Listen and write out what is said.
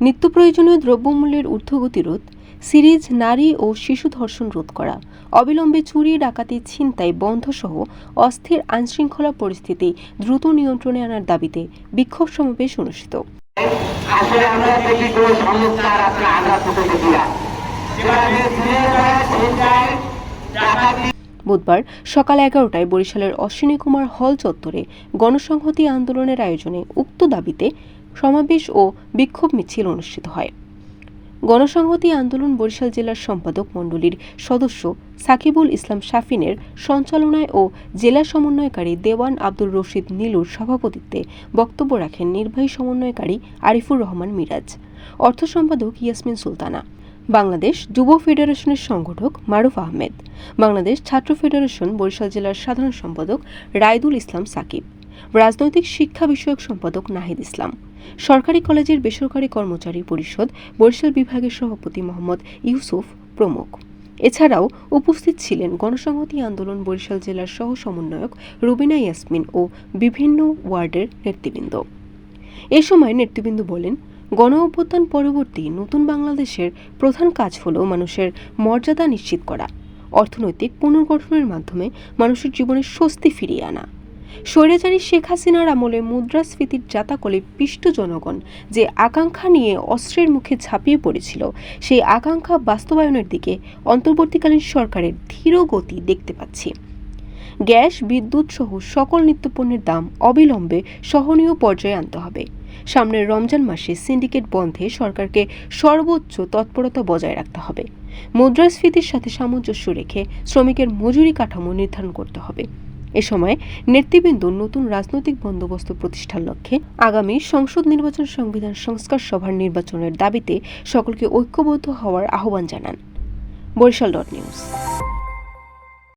নিত্য প্রয়োজনীয় দ্রব্যমূল্যের ঊর্ধ্বগতি রোধ সিরিজ নারী ও শিশু ধর্ষণ রোধ করা অবিলম্বে চুরি ডাকাতি ছিনতাই বন্ধ সহ অস্থির আইনশৃঙ্খলা পরিস্থিতি দ্রুত নিয়ন্ত্রণে আনার দাবিতে বিক্ষোভ সমাবেশ অনুষ্ঠিত। বুধবার সকাল এগারোটায় বরিশালের অশ্বিনী কুমার হল চত্বরে গণসংহতি আন্দোলনের আয়োজনে উক্ত দাবিতে সমাবেশ ও বিক্ষোভ মিছিল অনুষ্ঠিত হয়। গণসংহতি আন্দোলন বরিশাল জেলার সম্পাদক মণ্ডলীর সদস্য সাকিবুল ইসলাম শাফিনের সঞ্চালনায় ও জেলা সমন্বয়কারী দেওয়ান আব্দুর রশিদ নীলুর সভাপতিত্বে বক্তব্য রাখেন নির্বাহী সমন্বয়কারী আরিফুর রহমান মিরাজ। অর্থ সম্পাদক ইয়াসমিন সুলতানা। বাংলাদেশ যুব ফেডারেশনের সংগঠক মারুফ আহমেদ। বাংলাদেশ ছাত্র ফেডারেশন বরিশাল জেলার সাধারণ সম্পাদক রায়দুল ইসলাম সাকিব। রাজনৈতিক শিক্ষা বিষয়ক সম্পাদক নাহিদ ইসলাম। সরকারি কলেজের বেসরকারি কর্মচারী পরিষদ, বরিশাল বিভাগের সভাপতি মোহাম্মদ ইউসুফ প্রমুখ। এছাড়াও উপস্থিত ছিলেন গণসংহতি আন্দোলন বরিশাল জেলার সহ সমন্বয়ক রুবিনা ইয়াসমিন ও বিভিন্ন ওয়ার্ডের নেতৃবৃন্দ। এ সময় নেতৃবৃন্দ বলেন, গণ অভ্যুত্থান পরবর্তী নতুন বাংলাদেশের প্রধান কাজ হল মানুষের মর্যাদা নিশ্চিত করা, অর্থনৈতিক পুনর্গঠনের মাধ্যমে মানুষের জীবনে স্বস্তি ফিরিয়ে আনা। স্বৈরাচারী শেখ হাসিনার আমলে মুদ্রাস্ফীতির জাতাকলে পিষ্ট জনগণ যে আকাঙ্ক্ষা নিয়ে অস্ত্রের মুখে ঝাঁপিয়ে পড়েছিল, সেই আকাঙ্ক্ষা বাস্তবায়নের দিকে অন্তর্বর্তীকালীন সরকারের ধীর গতি দেখতে পাচ্ছি। গ্যাস, বিদ্যুৎ সহ সকল নিত্যপণ্যের দাম অবিলম্বে সহনীয় পর্যায়ে আনতে হবে। সামনের রমজান মাসে সিন্ডিকেট বন্ধে সরকারকে সর্বোচ্চ তৎপরতা বজায় রাখতে হবে। মুদ্রাস্ফীতির সাথে সামঞ্জস্য রেখে শ্রমিকের মজুরি কাঠামো নির্ধারণ করতে হবে। এ সময় নেতৃবৃন্দ নতুন রাজনৈতিক বন্দোবস্ত প্রতিষ্ঠার লক্ষ্যে আগামী সংসদ নির্বাচন সংবিধান সংস্কার সভার নির্বাচনের দাবিতে সকলকে ঐক্যবদ্ধ হওয়ার আহ্বান জানান। Barishal dot news.